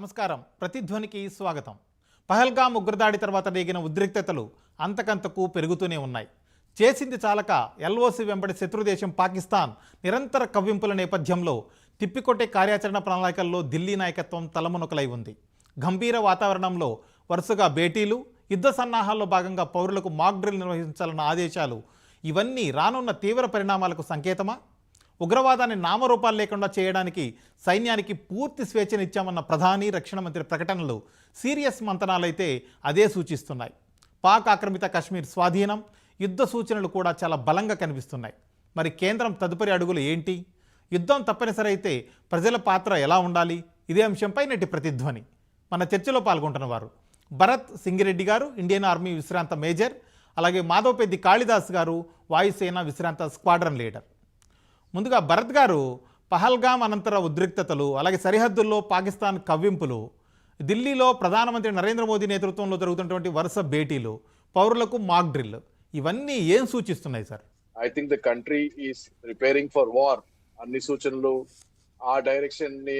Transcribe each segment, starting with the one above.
నమస్కారం. ప్రతిధ్వనికి స్వాగతం. పహల్గామ్ ఉగ్రదాడి తర్వాత రేగిన ఉద్రిక్తతలు అంతకంతకు పెరుగుతూనే ఉన్నాయి. చేసింది చాలక ఎల్ఓసి వెంబడి శత్రుదేశం పాకిస్తాన్ నిరంతర కవ్వింపుల నేపథ్యంలో తిప్పికొట్టే కార్యాచరణ ప్రణాళికల్లో ఢిల్లీ నాయకత్వం తలమునకలై ఉంది. గంభీర వాతావరణంలో వరుసగా భేటీలు యుద్ధ సన్నాహాల్లో భాగంగా పౌరులకు మాక్ డ్రిల్ నిర్వహించాలన్న ఆదేశాలు ఇవన్నీ రానున్న తీవ్ర పరిణామాలకు సంకేతమా? ఉగ్రవాదాన్ని నామరూపాలు లేకుండా చేయడానికి సైన్యానికి పూర్తి స్వేచ్ఛనిచ్చామన్న ప్రధాని రక్షణ మంత్రి ప్రకటనలు సీరియస్ మంతనాలైతే అదే సూచిస్తున్నాయి. పాక్ ఆక్రమిత కశ్మీర్ స్వాధీనం యుద్ధ సూచనలు కూడా చాలా బలంగా కనిపిస్తున్నాయి. మరి కేంద్రం తదుపరి అడుగులు ఏంటి? యుద్ధం తప్పనిసరి అయితే ప్రజల పాత్ర ఎలా ఉండాలి? ఇదే అంశంపై నేటి ప్రతిధ్వని. మన చర్చలో పాల్గొంటున్న వారు భరత్ సింగిరెడ్డి గారు ఇండియన్ ఆర్మీ విశ్రాంత మేజర్ అలాగే మాధవపెద్ది కాళిదాస్ గారు వాయుసేన విశ్రాంత స్క్వాడ్రన్ లీడర్. ముందుగా భరత్ గారు పహల్గామ్ అనంతర ఉద్రిక్తతలు అలాగే సరిహద్దుల్లో పాకిస్తాన్ కవ్వింపులు ఢిల్లీలో ప్రధానమంత్రి నరేంద్ర మోదీ నేతృత్వంలో జరుగుతున్నటువంటి వరుస భేటీలు పౌరులకు మాక్ డ్రిల్ ఇవన్నీ ఏం సూచిస్తున్నాయి sir? I think the country is preparing for war అన్ని సూచనలు ఆ డైరెక్షన్ని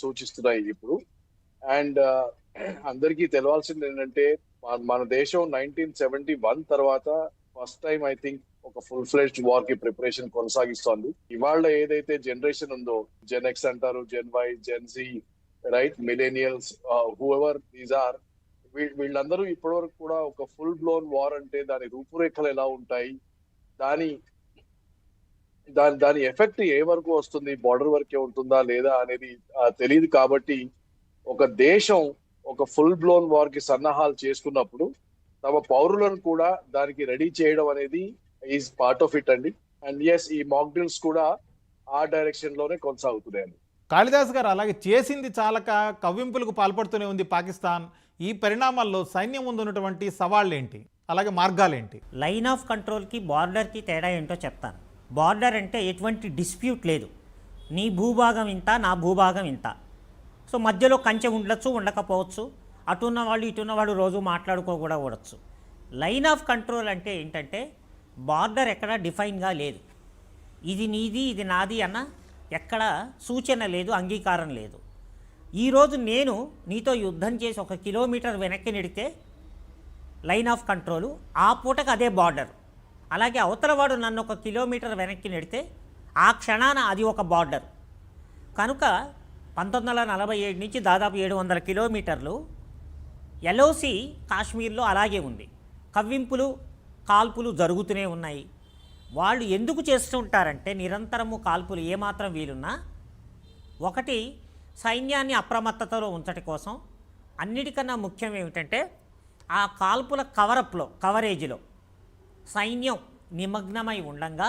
సూచిస్తున్నాయి ఇప్పుడు. అండ్ అందరికీ తెలవాల్సింది ఏంటంటే మన దేశం నైన్టీన్ సెవెంటీ వన్ తర్వాత ఫస్ట్ టైం ఐ థింక్ ఒక ఫుల్ ఫ్లెజ్డ్ వార్కి ప్రిపరేషన్ కొనసాగిస్తోంది. ఇవాళ ఏదైతే జనరేషన్ ఉందో జెన్ ఎక్స్ అంటారు Gen Y Gen Z right millennials whoever these are వీళ్ళందరూ ఇప్పటివరకు కూడా ఒక ఫుల్ బ్లోన్ వార్ అంటే దాని రూపురేఖలు ఎలా ఉంటాయి దాని దాని దాని ఎఫెక్ట్ ఏ వరకు వస్తుంది బార్డర్ వరకే ఉంటుందా లేదా అనేది తెలియదు కాబట్టి ఒక దేశం ఒక ఫుల్ బ్లోన్ వార్కి సన్నాహాలు చేసుకున్నప్పుడు తమ పౌరులను కూడా దానికి రెడీ చేయడం అనేది ఈజ్ పార్ట్ ఆఫ్ ఇట్ అండి. అండ్ ఎస్ ఈ మాక్ డ్రిల్స్ కూడా ఆ డైరెక్షన్లోనే కొనసాగుతున్నాయండి. కాళిదాస్ గారు అలాగే చేసింది చాలక కవ్వింపులకు పాల్పడుతూనే ఉంది పాకిస్తాన్. ఈ పరిణామాల్లో సైన్యం ముందు ఉన్నటువంటి సవాళ్ళు ఏంటి అలాగే మార్గాలేంటి? లైన్ ఆఫ్ కంట్రోల్కి బార్డర్కి తేడా ఏంటో చెప్తాను. బార్డర్ అంటే ఎటువంటి డిస్ప్యూట్ లేదు. నీ భూభాగం ఇంత నా భూభాగం ఇంత. సో మధ్యలో కంచె ఉండొచ్చు ఉండకపోవచ్చు. అటున్న వాళ్ళు ఇటున్న వాళ్ళు రోజు మాట్లాడుకో కూడా ఉండొచ్చు లైన్ ఆఫ్ కంట్రోల్ అంటే ఏంటంటే బార్డర్ ఎక్కడ డిఫైన్గా లేదు. ఇది నీది ఇది నాది అన్న ఎక్కడ సూచన లేదు అంగీకారం లేదు. ఈరోజు నేను నీతో యుద్ధం చేసి ఒక కిలోమీటర్ వెనక్కి నెడితే లైన్ ఆఫ్ కంట్రోలు ఆ పూటకు అదే బార్డర్. అలాగే అవతలవాడు నన్ను ఒక కిలోమీటర్ వెనక్కి నెడితే ఆ క్షణాన అది ఒక బార్డర్. కనుక పంతొమ్మిది వందల నలభై ఏడు నుంచి దాదాపు ఏడు వందల కిలోమీటర్లు ఎల్ఓసి కాశ్మీర్లో అలాగే ఉంది. కవ్వింపులు కాల్పులు జరుగుతూనే ఉన్నాయి. వాళ్ళు ఎందుకు చేస్తుంటారంటే నిరంతరము కాల్పులు ఏమాత్రం వీలున్నా ఒకటి సైన్యాన్ని అప్రమత్తతలో ఉంచటి కోసం అన్నిటికన్నా ముఖ్యం ఏమిటంటే ఆ కాల్పుల కవరప్లో కవరేజ్లో సైన్యం నిమగ్నమై ఉండంగా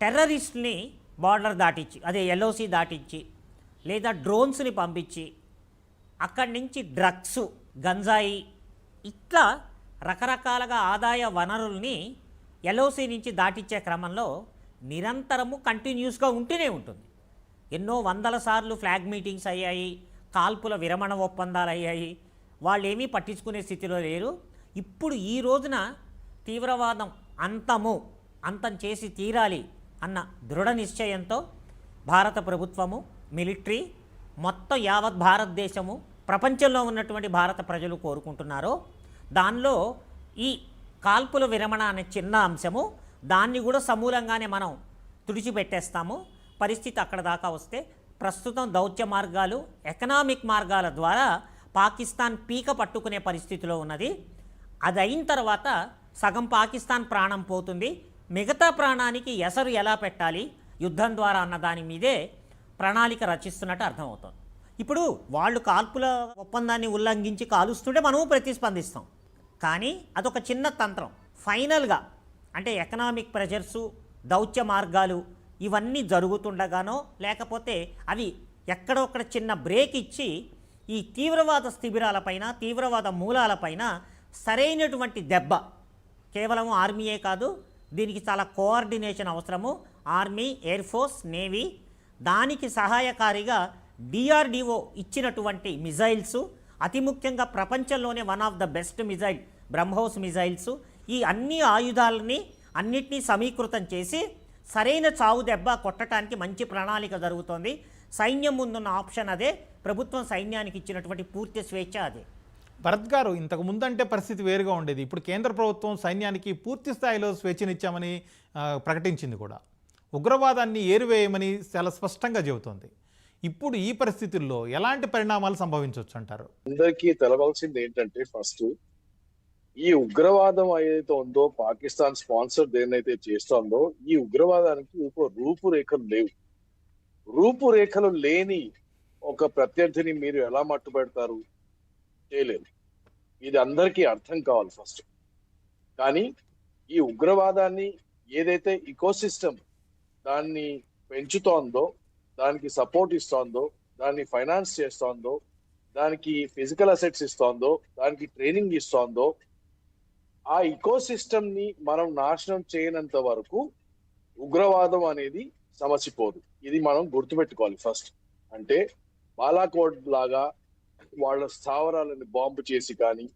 టెర్రరిస్ట్ని బార్డర్ దాటించి అదే ఎల్ఓసి దాటించి లేదా డ్రోన్స్ని పంపించి అక్కడి నుంచి డ్రగ్స్ గంజాయి ఇట్లా రకరకాలుగా ఆదాయ వనరుల్ని ఎల్ఓసి నుంచి దాటించే క్రమంలో నిరంతరము కంటిన్యూస్గా ఉంటూనే ఉంటుంది. ఎన్నో వందల సార్లు ఫ్లాగ్ మీటింగ్స్ అయ్యాయి కాల్పుల విరమణ ఒప్పందాలు అయ్యాయి. వాళ్ళు ఏమీ పట్టించుకునే స్థితిలో లేరు. ఇప్పుడు ఈ రోజున తీవ్రవాదం అంతము అంతం చేసి తీరాలి అన్న దృఢ నిశ్చయంతో భారత ప్రభుత్వము మిలిటరీ మొత్తం యావత్ భారతదేశము ప్రపంచంలో ఉన్నటువంటి భారత ప్రజలు కోరుకుంటున్నారో దానిలో ఈ కాల్పుల విరమణ అనే చిన్న అంశము దాన్ని కూడా సమూలంగానే మనం తుడిచిపెట్టేస్తాము. పరిస్థితి అక్కడ దాకా వస్తే ప్రస్తుతం దౌత్య మార్గాలు ఎకనామిక్ మార్గాల ద్వారా పాకిస్తాన్ పీక పట్టుకునే పరిస్థితిలో ఉన్నది. అది అయిన తర్వాత సగం పాకిస్తాన్ ప్రాణం పోతుంది. మిగతా ప్రాణానికి ఎసరు ఎలా పెట్టాలి? యుద్ధం ద్వారా అన్న దాని మీదే ప్రణాళిక రచిస్తున్నట్టు అర్థమవుతుంది. ఇప్పుడు వాళ్ళు కాల్పుల ఒప్పందాన్ని ఉల్లంఘించి కాలుస్తుంటే మనము ప్రతిస్పందిస్తాం. కానీ అదొక చిన్న తంత్రం. ఫైనల్గా అంటే ఎకనామిక్ ప్రెషర్సు దౌత్య మార్గాలు ఇవన్నీ జరుగుతుండగానో లేకపోతే అవి ఎక్కడొక్కడ చిన్న బ్రేక్ ఇచ్చి ఈ తీవ్రవాద శిబిరాలపైన తీవ్రవాద మూలాలపైన సరైనటువంటి దెబ్బ. కేవలం ఆర్మీయే కాదు దీనికి చాలా కోఆర్డినేషన్ అవసరము. ఆర్మీ ఎయిర్ ఫోర్స్ నేవీ దానికి సహాయకారిగా డిఆర్డిఓ ఇచ్చినటువంటి మిజైల్స్ అతి ముఖ్యంగా ప్రపంచంలోనే one of the best missile. BrahMos missiles ఈ అన్ని ఆయుధాలని అన్నిటినీ సమీకృతం చేసి సరైన చావు దెబ్బ కొట్టడానికి మంచి ప్రణాళిక జరుగుతోంది. సైన్యం ముందున్న ఆప్షన్ అదే. ప్రభుత్వం సైన్యానికి ఇచ్చినటువంటి పూర్తి స్వేచ్ఛ అదే. భరత్ గారు ఇంతకు ముందంటే పరిస్థితి వేరుగా ఉండేది. ఇప్పుడు కేంద్ర ప్రభుత్వం సైన్యానికి పూర్తి స్థాయిలో స్వేచ్ఛనిచ్చామని ప్రకటించింది కూడా. ఉగ్రవాదాన్ని ఏరివేయమని చాలా స్పష్టంగా చెబుతోంది. ఇప్పుడు ఈ పరిస్థితుల్లో ఎలాంటి పరిణామాలు సంభవించవచ్చు అంటారు అందరికీ తెలవాల్సింది ఏంటంటే ఫస్ట్ ఈ ఉగ్రవాదం ఏదైతే ఉందో పాకిస్తాన్ స్పాన్సర్ దేన్నైతే చేస్తోందో ఈ ఉగ్రవాదానికి ఒక రూపురేఖలు లేవు. రూపురేఖలు లేని ఒక ప్రత్యర్థిని మీరు ఎలా మట్టు పెడతారు? చేయలేరు. ఇది అందరికీ అర్థం కావాలి ఫస్ట్. కానీ ఈ ఉగ్రవాదాన్ని ఏదైతే ఇకోసిస్టమ్ దాన్ని పెంచుతోందో దానికి సపోర్ట్ ఇస్తోందో దాన్ని ఫైనాన్స్ చేస్తోందో దానికి ఫిజికల్ అసెట్స్ ఇస్తోందో దానికి ట్రైనింగ్ ఇస్తోందో ఆ ఇకోసిస్టమ్ని మనం నాశనం చేయనంత వరకు ఉగ్రవాదం అనేది సమసిపోదు. ఇది మనం గుర్తుపెట్టుకోవాలి ఫస్ట్. అంటే బాలాకోట్ లాగా వాళ్ళ స్థావరాలను బాంబు చేసి కానీ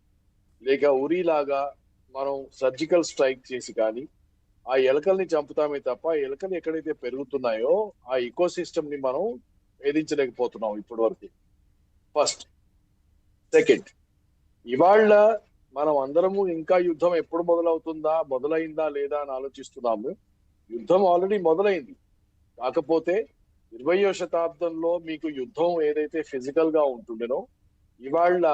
లేక ఉరి లాగా మనం సర్జికల్ స్ట్రైక్ చేసి కానీ ఆ ఎలకల్ని చంపుతామే తప్ప ఎలకలు ఎక్కడైతే పెరుగుతున్నాయో ఆ ఇకోసిస్టమ్ని మనం వేధించలేకపోతున్నాం ఇప్పటి వరకు ఫస్ట్. సెకండ్. ఇవాళ మనం అందరము ఇంకా యుద్ధం ఎప్పుడు మొదలవుతుందా మొదలైందా లేదా అని ఆలోచిస్తున్నాము. యుద్ధం ఆల్రెడీ మొదలైంది. కాకపోతే ఇరవయో శతాబ్దంలో మీకు యుద్ధం ఏదైతే ఫిజికల్గా ఉంటుండేనో ఇవాళ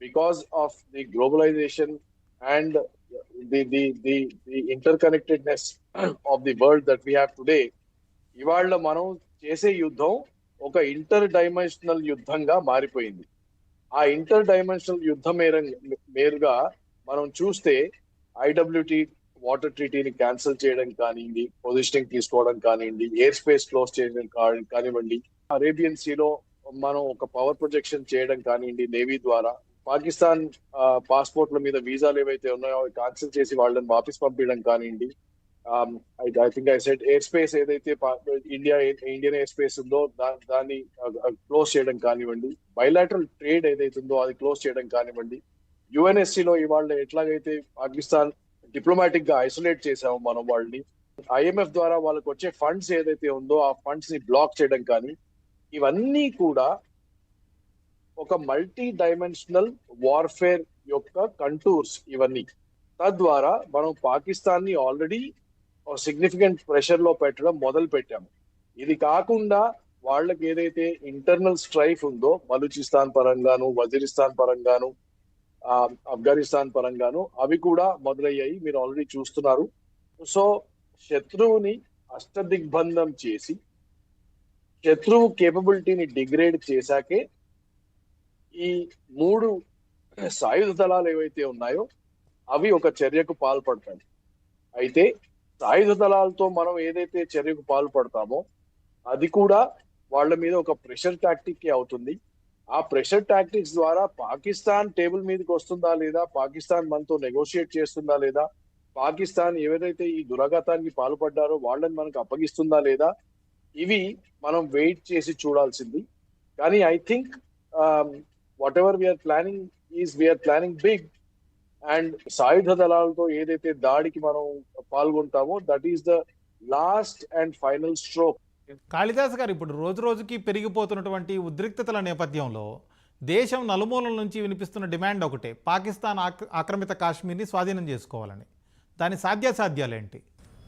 because of the globalisation and the the the the interconnectedness of the world that we have today ఇవాళ మనం చేసే యుద్ధం ఒక ఇంటర్ డైమెన్షనల్ యుద్ధంగా మారిపోయింది. ఆ ఇంటర్ డైమెన్షనల్ యుద్ధం మేర మేరుగా మనం చూస్తే ఐడబ్ల్యూటి వాటర్ ట్రీటీని క్యాన్సిల్ చేయడం కానివ్వండి పొజిషనింగ్ తీసుకోవడం కానివ్వండి ఎయిర్ స్పేస్ క్లోజ్ చేయడం కానివ్వండి. అరేబియన్ సీలో మనం ఒక పవర్ ప్రొజెక్షన్ చేయడం కానివ్వండి నేవీ ద్వారా. పాకిస్తాన్ పాస్పోర్ట్ల మీద వీసాలు ఏవైతే ఉన్నాయో అవి క్యాన్సిల్ చేసి వాళ్ళని వాపస్ పంపించడం కానివ్వండి. I think I set air space ఏదైతే ఇండియా ఇండియన్ ఎయిర్ స్పేస్ ఉందో దా- దాన్ని uh, uh, క్లోజ్ చేయడం కానివ్వండి. బయలాటరల్ ట్రేడ్ ఏదైతే ఉందో అది క్లోజ్ చేయడం కానివ్వండి. UNSC లో ఇవాళ ఎట్లాగైతే పాకిస్తాన్ డిప్లొమాటిక్గా ఐసోలేట్ చేసాము మనం వాళ్ళని ఐఎంఎఫ్ ద్వారా వాళ్ళకి వచ్చే ఫండ్స్ ఏదైతే ఉందో ఆ ఫండ్స్ని బ్లాక్ చేయడం కానీ ఇవన్నీ కూడా ఒక మల్టీ డైమెన్షనల్ వార్ఫేర్ యొక్క కంటూర్స్ ఇవన్నీ. తద్వారా మనం పాకిస్తాన్ని ఆల్రెడీ సిగ్నిఫికెంట్ ప్రెషర్లో పెట్టడం మొదలు పెట్టాము. ఇది కాకుండా వాళ్ళకి ఏదైతే ఇంటర్నల్ స్ట్రైఫ్ ఉందో బలూచిస్తాన్ పరంగాను వజీరిస్తాన్ పరంగాను ఆఫ్ఘనిస్తాన్ పరంగాను అవి కూడా మొదలయ్యాయి. మీరు ఆల్రెడీ చూస్తున్నారు. సో శత్రువుని అష్టదిగ్బంధం చేసి శత్రువు కేపబిలిటీని డిగ్రేడ్ చేశాకే ఈ మూడు సాయుధ దళాలు ఏవైతే ఉన్నాయో అవి ఒక చర్యకు పాల్పడతాయి. అయితే సాయుధ దళాలతో మనం ఏదైతే చర్యకు పాల్పడతామో అది కూడా వాళ్ళ మీద ఒక ప్రెషర్ టాక్టిక్ అవుతుంది. ఆ ప్రెషర్ టాక్టిక్స్ ద్వారా పాకిస్తాన్ టేబుల్ మీదకి వస్తుందా లేదా? పాకిస్తాన్ మనతో నెగోషియేట్ చేస్తుందా లేదా? పాకిస్తాన్ ఎవరైతే ఈ దురాఘాతానికి పాల్పడ్డారో వాళ్ళని మనకు అప్పగిస్తుందా లేదా? ఇవి మనం వెయిట్ చేసి చూడాల్సింది. కానీ I think whatever we are planning is we are planning big and సాయుధ దళాలతో ఏదైతే దాడికి మనం పాల్గొంటామో that is the last and final stroke Kalidas garu ఇప్పుడు రోజు రోజుకి పెరిగిపోతున్నటువంటి ఉద్రిక్తతల నేపథ్యంలో దేశం నలుమూలల నుంచి వినిపిస్తున్న డిమాండ్ ఒకటే పాకిస్తాన్ ఆక్- ఆక్రమిత కాశ్మీర్ని స్వాధీనం చేసుకోవాలని. దాని సాధ్యాసాధ్యాలేంటి?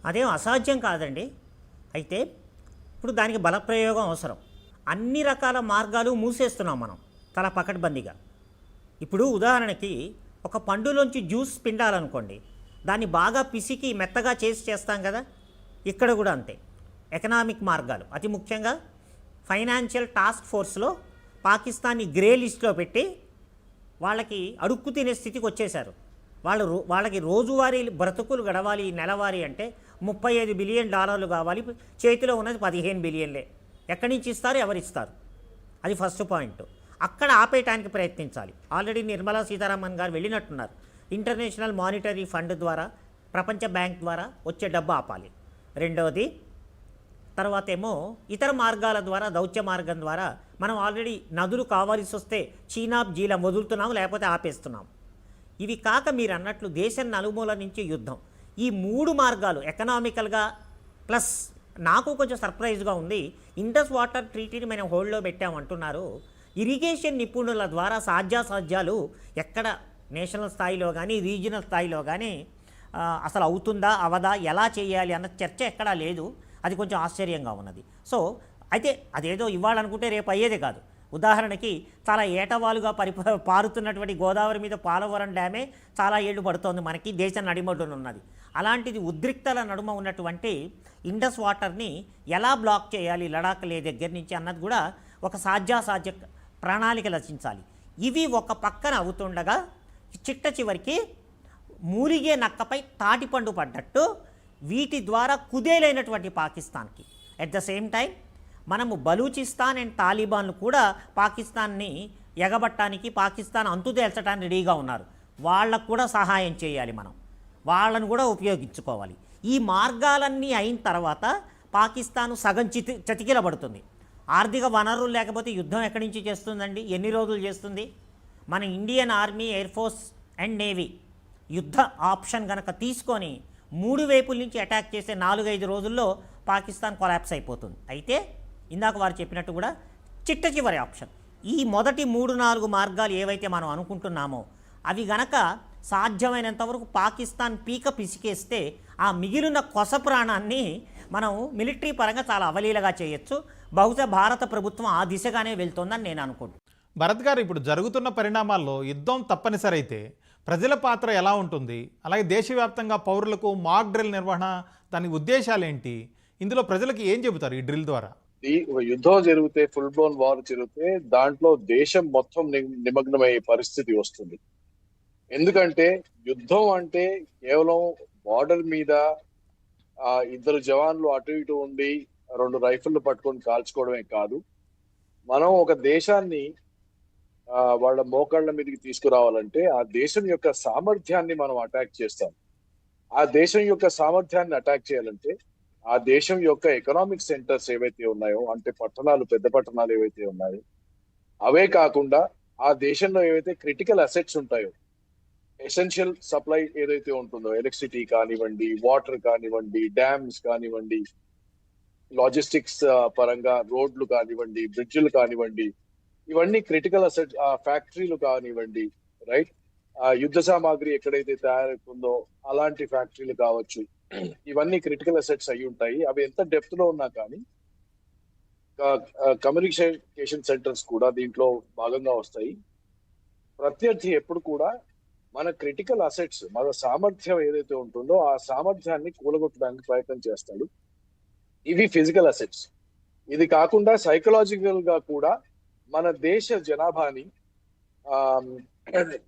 అదేం అసాధ్యం కాదండి. అయితే ఇప్పుడు దానికి బలప్రయోగం అవసరం. అన్ని రకాల మార్గాలు మూసేస్తున్నాం మనం చాలా పకడ్బందీగా. ఇప్పుడు ఉదాహరణకి ఒక పండులోంచి జ్యూస్ పిండాలనుకోండి దాన్ని బాగా పిసికి మెత్తగా చేసి చేస్తాం కదా? ఇక్కడ కూడా అంతే. ఎకనామిక్ మార్గాలు. అతి ముఖ్యంగా ఫైనాన్షియల్ టాస్క్ ఫోర్స్లో పాకిస్తాన్ని గ్రే లిస్ట్లో పెట్టి వాళ్ళకి అడుక్కు తినే స్థితికి వచ్చేశారు. వాళ్ళు రో- వాళ్ళకి రోజువారీ బ్రతుకులు గడవాలి నెలవారీ అంటే ముప్పై ఐదు బిలియన్ డాలర్లు కావాలి. చేతిలో ఉన్నది పదిహేను బిలియన్లే. ఎక్కడి నుంచి ఇస్తారు? ఎవరిస్తారు? అది ఫస్ట్ పాయింట్. అక్కడ ఆపేయటానికి ప్రయత్నించాలి. ఆల్రెడీ నిర్మలా సీతారామన్ గారు వెళ్ళినట్టున్నారు. ఇంటర్నేషనల్ మానిటరీ ఫండ్ ద్వారా ప్రపంచ బ్యాంక్ ద్వారా వచ్చే డబ్బు ఆపాలి. రెండవది తర్వాత ఏమో ఇతర మార్గాల ద్వారా దౌత్య మార్గం ద్వారా మనం ఆల్రెడీ నదులు కావాల్సి వస్తే చీనాబ్ జీలం వదులుతున్నాం లేకపోతే ఆపేస్తున్నాం ఇవి కాక మీరు అన్నట్లు దేశం నలుమూల నుంచి యుద్ధం. ఈ మూడు మార్గాలు ఎకనామికల్గా ప్లస్ నాకు కొంచెం సర్ప్రైజ్గా ఉంది. ఇండస్ వాటర్ ట్రీటీని మనం హోల్డ్లో పెట్టామంటున్నారు. ఇరిగేషన్ నిపుణుల ద్వారా సాధ్యాసాధ్యాలు ఎక్కడ నేషనల్ స్థాయిలో కానీ రీజనల్ స్థాయిలో కానీ అసలు అవుతుందా అవదా ఎలా చేయాలి అన్న చర్చ ఎక్కడా లేదు. అది కొంచెం ఆశ్చర్యంగా ఉన్నది. సో అయితే అదేదో ఇవ్వాలనుకుంటే రేపు అయ్యేదే కాదు. ఉదాహరణకి చాలా ఏటవాలుగా పరి పారుతున్నటువంటి గోదావరి మీద పాలవరం డ్యామే చాలా ఏళ్ళు పడుతోంది మనకి దేశం నడిమొడ్డున ఉన్నది. అలాంటిది ఉద్రిక్తల నడుమ ఉన్నటువంటి ఇండస్ వాటర్ని ఎలా బ్లాక్ చేయాలి లడాక్ లే దగ్గర నుంచి అన్నది కూడా ఒక సాధ్యాసాధ్య ప్రణాళిక రచించాలి. ఇవి ఒక పక్కన అవుతుండగా చిట్ట చివరికి మూలిగే నక్కపై తాటిపండు పడ్డట్టు వీటి ద్వారా కుదేలైనటువంటి పాకిస్తాన్కి. అట్ ద సేమ్ టైం మనము బలూచిస్తాన్ అండ్ తాలిబాన్లు కూడా పాకిస్తాన్ని ఎగబట్టడానికి పాకిస్తాన్ అంతుతేల్చడానికి రెడీగా ఉన్నారు. వాళ్ళకు కూడా సహాయం చేయాలి మనం. వాళ్ళను కూడా ఉపయోగించుకోవాలి. ఈ మార్గాలన్నీ అయిన తర్వాత పాకిస్తాన్ సగం చితి చతికిలబడుతుంది. ఆర్థిక వనరులు లేకపోతే యుద్ధం ఎక్కడి నుంచి చేస్తుందండి? ఎన్ని రోజులు చేస్తుంది? మన Indian army air force and navy యుద్ధ ఆప్షన్ కనుక తీసుకొని మూడు వైపుల నుంచి అటాక్ చేసే నాలుగైదు రోజుల్లో పాకిస్తాన్ కొలాప్స్ అయిపోతుంది. అయితే ఇందాక వారు చెప్పినట్టు కూడా చిట్ట చివరి ఆప్షన్. ఈ మొదటి మూడు నాలుగు మార్గాలు ఏవైతే మనం అనుకుంటున్నామో అవి గనక సాధ్యమైనంత వరకు పాకిస్తాన్ పీక పిసికేస్తే ఆ మిగిలిన కొస ప్రాణాన్ని మనం మిలిటరీ పరంగా చాలా అవలీలగా చేయొచ్చు. బహుశా భారత ప్రభుత్వం ఆ దిశగానే వెళ్తోందని నేను అనుకుంటున్నాను భరత్ గారు ఇప్పుడు జరుగుతున్న పరిణామాల్లో యుద్ధం తప్పనిసరి అయితే ప్రజల పాత్ర ఎలా ఉంటుంది? అలాగే దేశవ్యాప్తంగా పౌరులకు మాక్ డ్రిల్ నిర్వహణ దాని ఉద్దేశాలు ఏంటి ఇందులో ప్రజలకు ఏం చెబుతారు ఈ డ్రిల్ ద్వారా? ఈ ఒక యుద్ధం జరిగితే ఫుల్ బ్లోన్ వార్ జరిగితే దాంట్లో దేశం మొత్తం ని- నిమగ్నమయ్యే పరిస్థితి వస్తుంది. ఎందుకంటే యుద్ధం అంటే కేవలం బార్డర్ మీద ఆ ఇద్దరు జవాన్లు అటు ఇటు ఉండి రెండు రైఫిల్లు పట్టుకొని కాల్చుకోవడమే కాదు. మనం ఒక దేశాన్ని వాళ్ళ మోకాళ్ళ మీదకి తీసుకురావాలంటే ఆ దేశం యొక్క సామర్థ్యాన్ని మనం అటాక్ చేస్తాం. ఆ దేశం యొక్క సామర్థ్యాన్ని అటాక్ చేయాలంటే ఆ దేశం యొక్క ఎకనామిక్ సెంటర్స్ ఏవైతే ఉన్నాయో అంటే పట్టణాలు పెద్ద పట్టణాలు ఏవైతే ఉన్నాయో అవే కాకుండా ఆ దేశంలో ఏవైతే క్రిటికల్ అసెట్స్ ఉంటాయో ఎసెన్షియల్ సప్లై ఏదైతే ఉంటుందో ఎలక్ట్రిసిటీ కానివ్వండి వాటర్ కానివ్వండి డ్యామ్స్ కానివ్వండి లాజిస్టిక్స్ పరంగా రోడ్లు కానివ్వండి బ్రిడ్జ్లు కానివ్వండి ఇవన్నీ క్రిటికల్ అసెట్ ఫ్యాక్టరీలు కానివ్వండి రైట్ యుద్ధ సామాగ్రి ఎక్కడైతే తయారవుతుందో అలాంటి ఫ్యాక్టరీలు కావచ్చు. ఇవన్నీ క్రిటికల్ అసెట్స్ అయి ఉంటాయి. అవి ఎంత డెప్త్లో ఉన్నా కానీ కమ్యూనికేషన్ సెంటర్స్ కూడా దీంట్లో భాగంగా వస్తాయి. ప్రత్యర్థి ఎప్పుడు కూడా మన క్రిటికల్ అసెట్స్ మన సామర్థ్యం ఏదైతే ఉంటుందో ఆ సామర్థ్యాన్ని కూలగొట్టడానికి ప్రయత్నం చేస్తాడు. ఇవి ఫిజికల్ అసెట్స్ ఇది కాకుండా సైకలాజికల్గా కూడా మన దేశ జనాభాని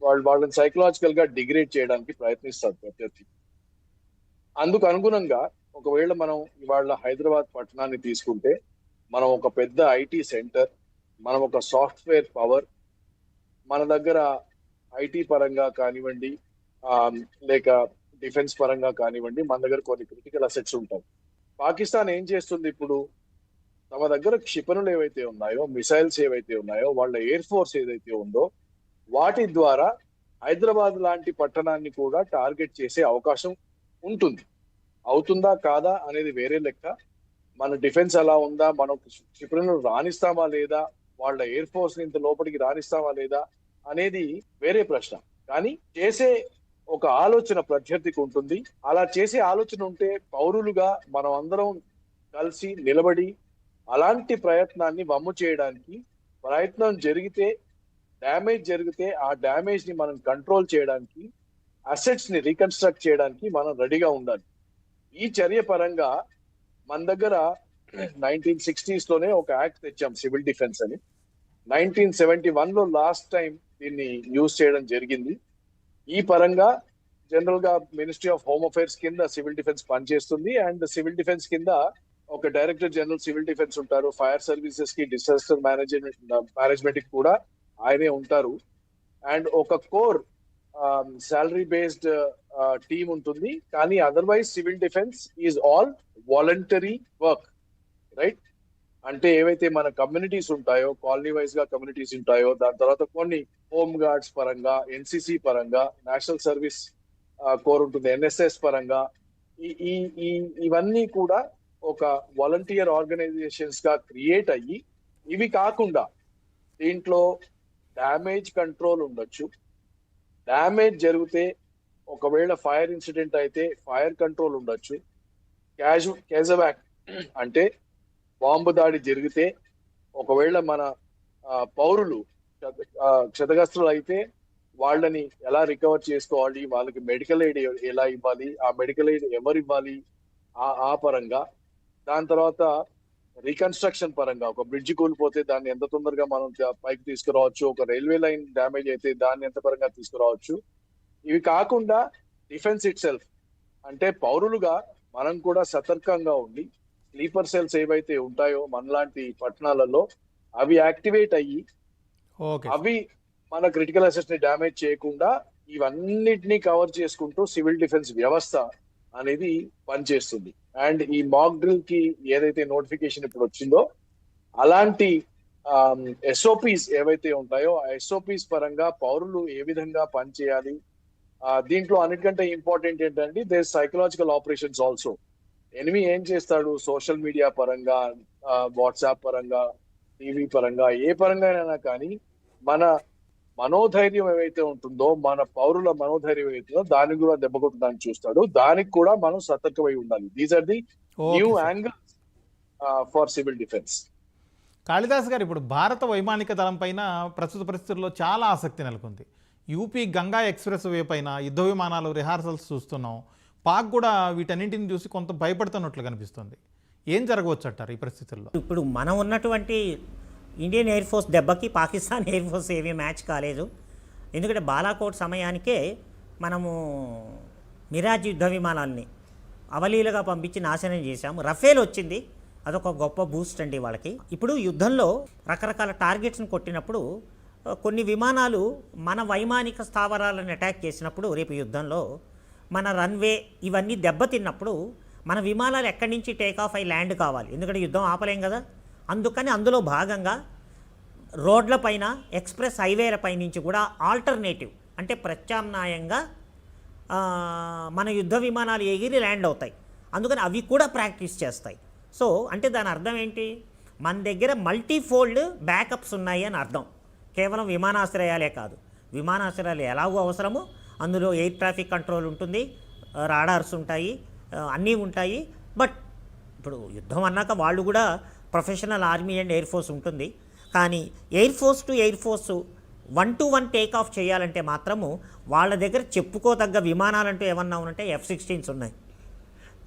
వాళ్ళు వాళ్ళని సైకలాజికల్గా డిగ్రేడ్ చేయడానికి ప్రయత్నిస్తారు ప్రత్యర్థి. అందుకు అనుగుణంగా ఒకవేళ మనం ఇవాళ హైదరాబాద్ పట్టణాన్ని తీసుకుంటే మనం ఒక పెద్ద ఐటీ సెంటర్ మనం ఒక సాఫ్ట్వేర్ పవర్ మన దగ్గర ఐటీ పరంగా కానివ్వండి లేక డిఫెన్స్ పరంగా కానివ్వండి మన దగ్గర కొన్ని క్రిటికల్ అసెట్స్ ఉంటాయి. పాకిస్తాన్ ఏం చేస్తుంది ఇప్పుడు? తమ దగ్గర క్షిపణులు ఏవైతే ఉన్నాయో మిసైల్స్ ఏవైతే ఉన్నాయో వాళ్ళ ఎయిర్ ఫోర్స్ ఏదైతే ఉందో వాటి ద్వారా హైదరాబాద్ లాంటి పట్టణాన్ని కూడా టార్గెట్ చేసే అవకాశం ఉంటుంది. అవుతుందా కాదా అనేది వేరే లెక్క. మన డిఫెన్స్ ఎలా ఉందా? మనం క్షిపణులు రాణిస్తామా లేదా? వాళ్ళ ఎయిర్ ఫోర్స్ ఇంత లోపలికి రాణిస్తామా లేదా? అనేది వేరే ప్రశ్న. కానీ చేసే ఒక ఆలోచన ప్రత్యర్థికి ఉంటుంది. అలా చేసే ఆలోచన ఉంటే పౌరులుగా మనం అందరం కలిసి నిలబడి అలాంటి ప్రయత్నాన్ని వమ్ము చేయడానికి ప్రయత్నం జరిగితే డ్యామేజ్ జరిగితే ఆ డ్యామేజ్ని మనం కంట్రోల్ చేయడానికి అసెట్స్ని రీకన్స్ట్రక్ట్ చేయడానికి మనం రెడీగా ఉండాలి. ఈ చర్య పరంగా మన దగ్గర నైన్టీన్ సిక్స్టీస్లోనే ఒక యాక్ట్ తెచ్చాం సివిల్ డిఫెన్స్ అని. నైన్టీన్ సెవెంటీ వన్లో లాస్ట్ టైం దీన్ని యూజ్ చేయడం జరిగింది. ఈ పరంగా జనరల్గా మినిస్ట్రీ ఆఫ్ హోమ్ అఫైర్స్ కింద సివిల్ డిఫెన్స్ పనిచేస్తుంది. అండ్ సివిల్ డిఫెన్స్ కింద ఒక డైరెక్టర్ జనరల్ సివిల్ డిఫెన్స్ ఉంటారు. ఫైర్ సర్వీసెస్కి డిసాస్టర్ మేనేజ్మెంట్ మేనేజ్మెంట్కి కూడా ఆయనే ఉంటారు. అండ్ ఒక కోర్ శాలరీ బేస్డ్ టీమ్ ఉంటుంది. కానీ otherwise civil defence is all voluntary work right? అంటే ఏవైతే మన కమ్యూనిటీస్ ఉంటాయో కాలనీ వైజ్గా కమ్యూనిటీస్ ఉంటాయో దాని తర్వాత కొన్ని హోమ్ గార్డ్స్ పరంగా ఎన్సిసి పరంగా నేషనల్ సర్వీస్ కోర్ ఉంటుంది ఎన్ఎస్ఎస్ పరంగా ఈ ఈ ఇవన్నీ కూడా ఒక వాలంటీర్ ఆర్గనైజేషన్స్గా క్రియేట్ అయ్యి ఇవి కాకుండా దీంట్లో డ్యామేజ్ కంట్రోల్ ఉండొచ్చు. డ్యామేజ్ జరిగితే ఒకవేళ ఫైర్ ఇన్సిడెంట్ అయితే ఫైర్ కంట్రోల్ ఉండొచ్చు. క్యాజు క్యాజవాక్ అంటే బాంబు దాడి జరిగితే ఒకవేళ మన పౌరులు క్షతగస్తులు క్షతగ్రస్తులు అయితే వాళ్ళని ఎలా రికవర్ చేసుకోవాలి? వాళ్ళకి మెడికల్ ఎయిడ్ ఎలా ఇవ్వాలి? ఆ మెడికల్ ఎయిడ్ ఎవరు ఇవ్వాలి? ఆ ఆ పరంగా. దాని తర్వాత రీకన్స్ట్రక్షన్ పరంగా ఒక బ్రిడ్జ్ కూలిపోతే దాన్ని ఎంత తొందరగా మనం పైకి తీసుకురావచ్చు? ఒక రైల్వే లైన్ డ్యామేజ్ అయితే దాన్ని ఎంత పరంగా తీసుకురావచ్చు? ఇవి కాకుండా డిఫెన్స్ ఇట్ సెల్ఫ్ అంటే పౌరులుగా మనం కూడా సతర్కంగా ఉండి స్లీపర్ సెల్స్ ఏవైతే ఉంటాయో మనలాంటి పట్టణాలలో అవి యాక్టివేట్ అయ్యి అవి మన క్రిటికల్ అసెట్స్ని డ్యామేజ్ చేయకుండా ఇవన్నిటిని కవర్ చేసుకుంటూ సివిల్ డిఫెన్స్ వ్యవస్థ అనేది పనిచేస్తుంది. అండ్ ఈ మాక్ డ్రిల్కి ఏదైతే నోటిఫికేషన్ ఇప్పుడు వచ్చిందో అలాంటి ఎస్ఓపిస్ ఏవైతే ఉంటాయో ఆ ఎస్ఓపిస్ పరంగా పౌరులు ఏ విధంగా పనిచేయాలి? దీంట్లో అన్నిటికంటే ఇంపార్టెంట్ ఏంటంటే there psychological operations also. Enemy ఏం చేస్తాడు సోషల్ మీడియా పరంగా వాట్సాప్ పరంగా టీవీ పరంగా ఏ పరంగా అయినా కానీ మన మనోధైర్యం ఏవైతే ఉంటుందో మన పౌరుల మనోధైర్యం ఏవైతుందో దానికి కూడా దెబ్బ కొట్టడానికి చూస్తాడు. దానికి కూడా మనం సతర్కమై ఉండాలి. These are the new. Angle for civil defence Kalidas garu ఇప్పుడు భారత వైమానిక దళం పైన ప్రస్తుత పరిస్థితుల్లో చాలా ఆసక్తి నెలకొంది. యూపీ గంగా ఎక్స్ప్రెస్ వే పైన యుద్ధ విమానాలు రిహార్సల్స్ చూస్తున్నాం. పాక్ కూడా వీటన్నింటిని చూసి కొంత భయపడుతున్నట్లు కనిపిస్తుంది. ఏం జరగవచ్చు అంటారు ఈ పరిస్థితుల్లో? ఇప్పుడు మనం ఉన్నటువంటి ఇండియన్ ఎయిర్ ఫోర్స్ దెబ్బకి పాకిస్తాన్ ఎయిర్ ఫోర్స్ ఏమీ మ్యాచ్ కాలేదు. ఎందుకంటే బాలాకోట్ సమయానికే మనము మిరాజ్ యుద్ధ విమానాల్ని అవలీలుగా పంపించి నాశనం చేశాము. రఫేల్ వచ్చింది. అదొక గొప్ప బూస్ట్ అండి వాళ్ళకి. ఇప్పుడు యుద్ధంలో రకరకాల టార్గెట్స్ని కొట్టినప్పుడు కొన్ని విమానాలు మన వైమానిక స్థావరాలను అటాక్ చేసినప్పుడు రేపు యుద్ధంలో మన రన్వే ఇవన్నీ దెబ్బతిన్నప్పుడు మన విమానాలు ఎక్కడి నుంచి టేక్ ఆఫ్ అయి ల్యాండ్ కావాలి. ఎందుకంటే యుద్ధం ఆపలేం కదా? అందుకని అందులో భాగంగా రోడ్లపైన ఎక్స్ప్రెస్ హైవేలపై నుంచి కూడా ఆల్టర్నేటివ్ అంటే ప్రత్యామ్నాయంగా మన యుద్ధ విమానాలు ఎగిరి ల్యాండ్ అవుతాయి. అందుకని అవి కూడా ప్రాక్టీస్ చేస్తాయి. సో అంటే దాని అర్థం ఏంటి? మన దగ్గర మల్టీఫోల్డ్ బ్యాకప్స్ ఉన్నాయి అని అర్థం. కేవలం విమానాశ్రయాలే కాదు. విమానాశ్రయాలు ఎలాగో అవసరమో? అందులో ఎయిర్ ట్రాఫిక్ కంట్రోల్ ఉంటుంది రాడార్స్ ఉంటాయి అన్నీ ఉంటాయి. బట్ ఇప్పుడు యుద్ధం అన్నాక వాళ్ళు కూడా professional army and air force ఉంటుంది. కానీ air force to air force one to one take off చేయాలంటే మాత్రము వాళ్ళ దగ్గర చెప్పుకోదగ్గ విమానాలంటూ ఏమన్నా ఉంటే ఎఫ్ సిక్స్టీన్స్ ఉన్నాయి.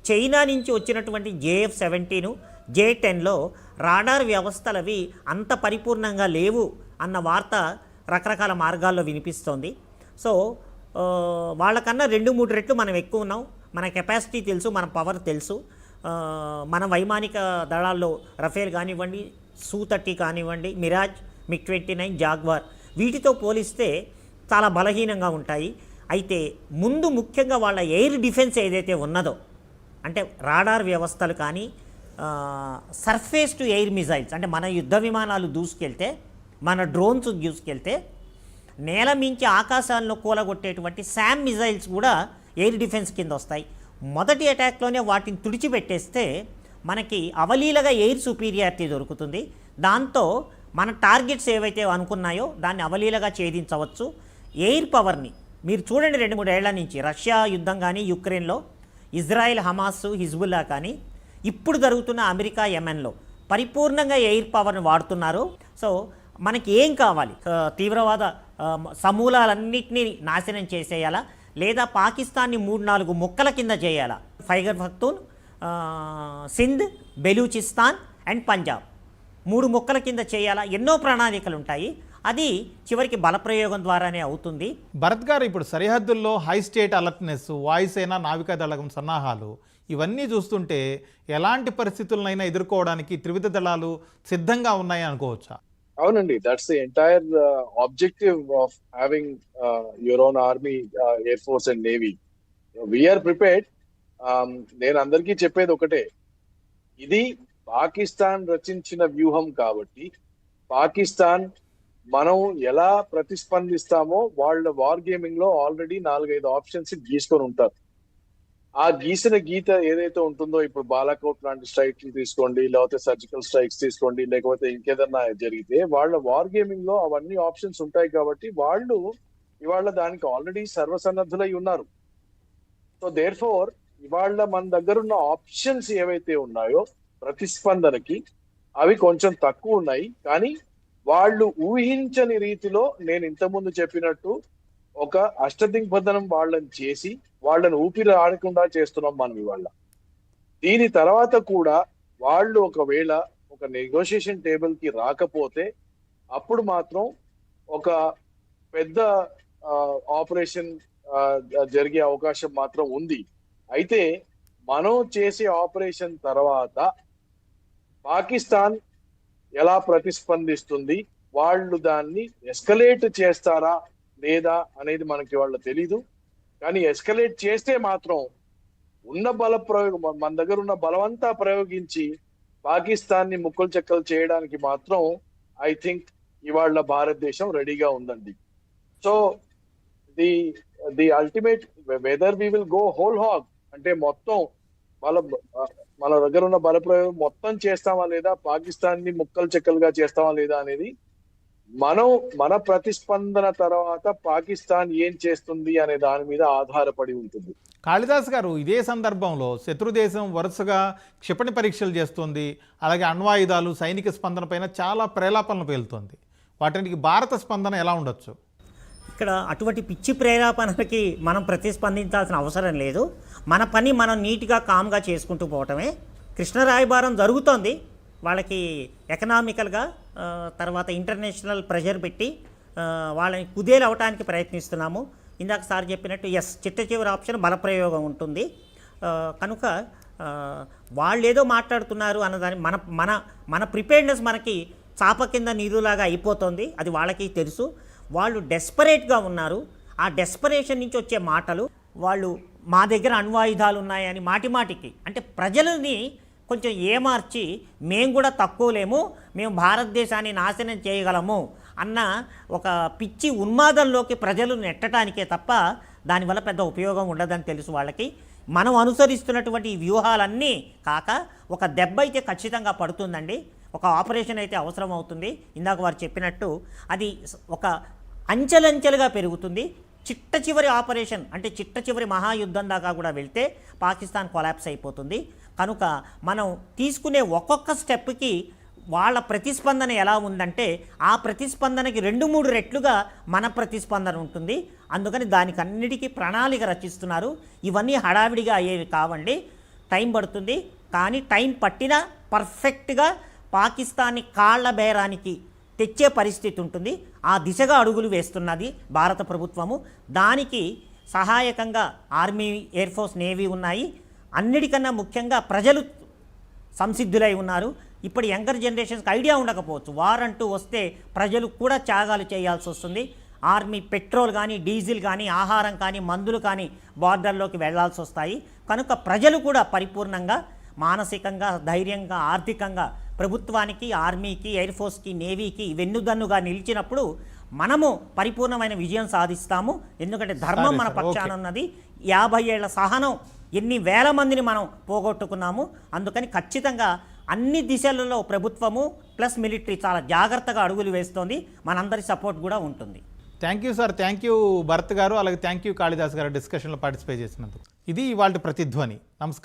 చైనా నుంచి వచ్చినటువంటి జేఎఫ్ సెవెంటీను జే టెన్లో రాడార్ వ్యవస్థలవి అంత పరిపూర్ణంగా లేవు అన్న వార్త రకరకాల మార్గాల్లో వినిపిస్తోంది. సో వాళ్ళకన్నా రెండు మూడు రెట్లు మనం ఎక్కువ ఉన్నాం. మన కెపాసిటీ తెలుసు మన పవర్ తెలుసు. మన వైమానిక దళాల్లో రఫేల్ కానివ్వండి సూ థర్టీ కానివ్వండి Mirage MiG twenty nine Jaguar వీటితో పోలిస్తే చాలా బలహీనంగా ఉంటాయి. అయితే ముందు ముఖ్యంగా వాళ్ళ ఎయిర్ డిఫెన్స్ ఏదైతే ఉన్నదో అంటే రాడార్ వ్యవస్థలు కానీ సర్ఫేస్ టు ఎయిర్ మిజైల్స్ అంటే మన యుద్ధ విమానాలు దూసుకెళ్తే మన డ్రోన్స్ దూసుకెళ్తే నేల మించి ఆకాశాల్లో కూలగొట్టేటువంటి శామ్ మిజైల్స్ కూడా ఎయిర్ డిఫెన్స్ కింద వస్తాయి. మొదటి అటాక్లోనే వాటిని తుడిచిపెట్టేస్తే మనకి అవలీలగా ఎయిర్ సుపీరియారిటీ దొరుకుతుంది. దాంతో మన టార్గెట్స్ ఏవైతే అనుకున్నాయో దాన్ని అవలీలగా ఛేదించవచ్చు. ఎయిర్ పవర్ని మీరు చూడండి రెండు మూడు ఏళ్ళ నుంచి. రష్యా యుద్ధం కానీ యుక్రెయిన్లో ఇజ్రాయెల్ హమాస్ హిజ్బుల్లా కానీ ఇప్పుడు జరుగుతున్న అమెరికా యెమెన్లో పరిపూర్ణంగా ఎయిర్ పవర్ని వాడుతున్నారు. సో మనకి ఏం కావాలి? తీవ్రవాద సమూలాలన్నింటినీ నాశనం చేసేయాలా? లేదా పాకిస్తాన్ని మూడు నాలుగు ముక్కల కింద చేయాలా? ఫైగర్ ఫక్తూన్ సింధ్ బెలూచిస్తాన్ అండ్ పంజాబ్. మూడు ముక్కల కింద చేయాలా? ఎన్నో ప్రణాళికలు ఉంటాయి. అది చివరికి బలప్రయోగం ద్వారానే అవుతుంది. భరత్ గారు ఇప్పుడు సరిహద్దుల్లో హై స్టేట్ అలర్ట్నెస్ వాయుసేన నావికా దళం సన్నాహాలు ఇవన్నీ చూస్తుంటే ఎలాంటి పరిస్థితులనైనా ఎదుర్కోవడానికి త్రివిధ దళాలు సిద్ధంగా ఉన్నాయి అనుకోవచ్చా? అవునండి that's the entire objective of having your own army air force and navy we are prepared నేను అందరికీ చెప్పేది ఒకటే. ఇది పాకిస్తాన్ రచించిన వ్యూహం కాబట్టి పాకిస్తాన్ మనం ఎలా ప్రతిస్పందిస్తామో వాళ్ళ వార్ గేమింగ్లో ఆల్రెడీ నాలుగైదు ఆప్షన్స్ గీసుకొని ఉంటారు. ఆ గీసిన గీత ఏదైతే ఉంటుందో ఇప్పుడు బాలాకోట్ లాంటి స్ట్రైక్ తీసుకోండి లేకపోతే సర్జికల్ స్ట్రైక్స్ తీసుకోండి లేకపోతే ఇంకేదన్నా జరిగితే వాళ్ళ వార్ గేమింగ్లో అవన్నీ ఆప్షన్స్ ఉంటాయి కాబట్టి వాళ్ళు ఇవాళ దానికి ఆల్రెడీ సర్వసన్నద్ధులై ఉన్నారు. సో దేర్ ఫోర్ ఇవాళ మన దగ్గర ఉన్న ఆప్షన్స్ ఏవైతే ఉన్నాయో ప్రతిస్పందనకి అవి కొంచెం తక్కువ ఉన్నాయి. కానీ వాళ్ళు ఊహించని రీతిలో నేను ఇంతకుముందు చెప్పినట్టు ఒక అష్టదిగ్బంధనం వాళ్ళని చేసి వాళ్ళని ఊపిరి ఆడకుండా చేస్తున్నాం మనం ఇవాళ. దీని తర్వాత కూడా వాళ్ళు ఒకవేళ ఒక నెగోషియేషన్ టేబుల్కి రాకపోతే అప్పుడు మాత్రం ఒక పెద్ద ఆపరేషన్ జరిగే అవకాశం మాత్రం ఉంది. అయితే మనం చేసే ఆపరేషన్ తర్వాత పాకిస్తాన్ ఎలా ప్రతిస్పందిస్తుంది? వాళ్ళు దాన్ని ఎస్కలేట్ చేస్తారా? లేదా అనేది మనకి వాళ్ళ తెలీదు. కానీ ఎస్కలేట్ చేస్తే మాత్రం ఉన్న బల ప్రయోగం మన దగ్గర ఉన్న బలవంతా ప్రయోగించి పాకిస్తాన్ని ముక్కలు చెక్కలు చేయడానికి మాత్రం ఐ థింక్ ఇవాళ భారతదేశం రెడీగా ఉందండి. So the the ultimate whether we will go whole hog అంటే మొత్తం బల మన దగ్గర ఉన్న బల ప్రయోగం మొత్తం చేస్తామా లేదా పాకిస్తాన్ని ముక్కలు చెక్కలుగా చేస్తామా లేదా అనేది మనం మన ప్రతిస్పందన తర్వాత పాకిస్తాన్ ఏం చేస్తుంది అనే దాని మీద ఆధారపడి ఉంటుంది. కాళిదాస్ గారు ఇదే సందర్భంలో శత్రుదేశం వరుసగా క్షిపణి పరీక్షలు చేస్తుంది. అలాగే అణ్వాయుధాలు సైనిక స్పందన పైన చాలా ప్రేలాపనలు పేలుతోంది. వాటికి భారత స్పందన ఎలా ఉండొచ్చు? ఇక్కడ అటువంటి పిచ్చి ప్రేరేపణలకి మనం ప్రతిస్పందించాల్సిన అవసరం లేదు. మన పని మనం నీట్గా కామ్గా చేసుకుంటూ పోవటమే. కృష్ణ రాయబారం జరుగుతోంది. వాళ్ళకి ఎకనామికల్గా తర్వాత ఇంటర్నేషనల్ ప్రెషర్ పెట్టి వాళ్ళని కుదేలు అవటానికి ప్రయత్నిస్తున్నాము. ఇందాక సార్ చెప్పినట్టు ఎస్ చిట్ట చివరి ఆప్షన్ బలప్రయోగం ఉంటుంది. కనుక వాళ్ళు ఏదో మాట్లాడుతున్నారు అన్నదాని మన మన మన ప్రిపేర్నెస్ మనకి చాప కింద నీరులాగా అయిపోతుంది. అది వాళ్ళకి తెలుసు. వాళ్ళు డెస్పరేట్గా ఉన్నారు. ఆ డెస్పరేషన్ నుంచి వచ్చే మాటలు వాళ్ళు మా దగ్గర అణ్వాయుధాలు ఉన్నాయని మాటి మాటికి అంటే ప్రజలని కొంచెం ఏమార్చి మేము కూడా తక్కువలేము మేము భారతదేశాన్ని నాశనం చేయగలము అన్న ఒక పిచ్చి ఉన్మాదంలోకి ప్రజలు నెట్టడానికే తప్ప దానివల్ల పెద్ద ఉపయోగం ఉండదని తెలుసు వాళ్ళకి. మనం అనుసరిస్తున్నటువంటి వ్యూహాలన్నీ కాక ఒక దెబ్బ అయితే ఖచ్చితంగా పడుతుందండి. ఒక ఆపరేషన్ అయితే అవసరం అవుతుంది. ఇందాక వారు చెప్పినట్టు అది ఒక అంచెలంచెలుగా పెరుగుతుంది. చిట్ట చివరి ఆపరేషన్ అంటే చిట్ట చివరి మహాయుద్ధం దాకా కూడా వెళ్తే పాకిస్తాన్ కొలాప్స్ అయిపోతుంది. కనుక మనం తీసుకునే ఒక్కొక్క స్టెప్కి వాళ్ళ ప్రతిస్పందన ఎలా ఉందంటే ఆ ప్రతిస్పందనకి రెండు మూడు రెట్లుగా మన ప్రతిస్పందన ఉంటుంది. అందుకని దానికన్నిటికీ ప్రణాళిక రచిస్తున్నారు. ఇవన్నీ హడావిడిగా అయ్యేవి కావండి. టైం పడుతుంది. కానీ టైం పట్టినా పర్ఫెక్ట్గా పాకిస్తాన్ని కాళ్ళ బేరానికి తెచ్చే పరిస్థితి ఉంటుంది. ఆ దిశగా అడుగులు వేస్తున్నది భారత ప్రభుత్వము. దానికి సహాయకంగా ఆర్మీ ఎయిర్ ఫోర్స్ నేవీ ఉన్నాయి. అన్నిటికన్నా ముఖ్యంగా ప్రజలు సంసిద్ధులై ఉన్నారు. ఇప్పుడు యంగర్ జనరేషన్స్కి ఐడియా ఉండకపోవచ్చు. వార్ అంటూ వస్తే ప్రజలు కూడా త్యాగాలు చేయాల్సి వస్తుంది. ఆర్మీ పెట్రోల్ కానీ డీజిల్ కానీ ఆహారం కానీ మందులు కానీ బార్డర్లోకి వెళ్ళాల్సి వస్తాయి. కనుక ప్రజలు కూడా పరిపూర్ణంగా మానసికంగా ధైర్యంగా ఆర్థికంగా ప్రభుత్వానికి ఆర్మీకి ఎయిర్ ఫోర్స్కి నేవీకి వెన్నుదన్నుగా నిలిచినప్పుడు మనము పరిపూర్ణమైన విజయం సాధిస్తాము. ఎందుకంటే ధర్మం మన పక్షాన. ఉన్నది. యాభై ఏళ్ళ సహనం ఎన్ని వేల మందిని మనం పోగొట్టుకున్నాము. అందుకని ఖచ్చితంగా అన్ని దిశలలో ప్రభుత్వము ప్లస్ మిలిటరీ చాలా జాగ్రత్తగా అడుగులు వేస్తోంది. మనందరి సపోర్ట్ కూడా ఉంటుంది. Thank you sir thank you Bharat garu. అలాగే థ్యాంక్ యూ కాళిదాస్ గారు డిస్కషన్లో పార్టిసిపేట్ చేసినందుకు. ఇది ఇవాళ ప్రతిధ్వని. నమస్కారం.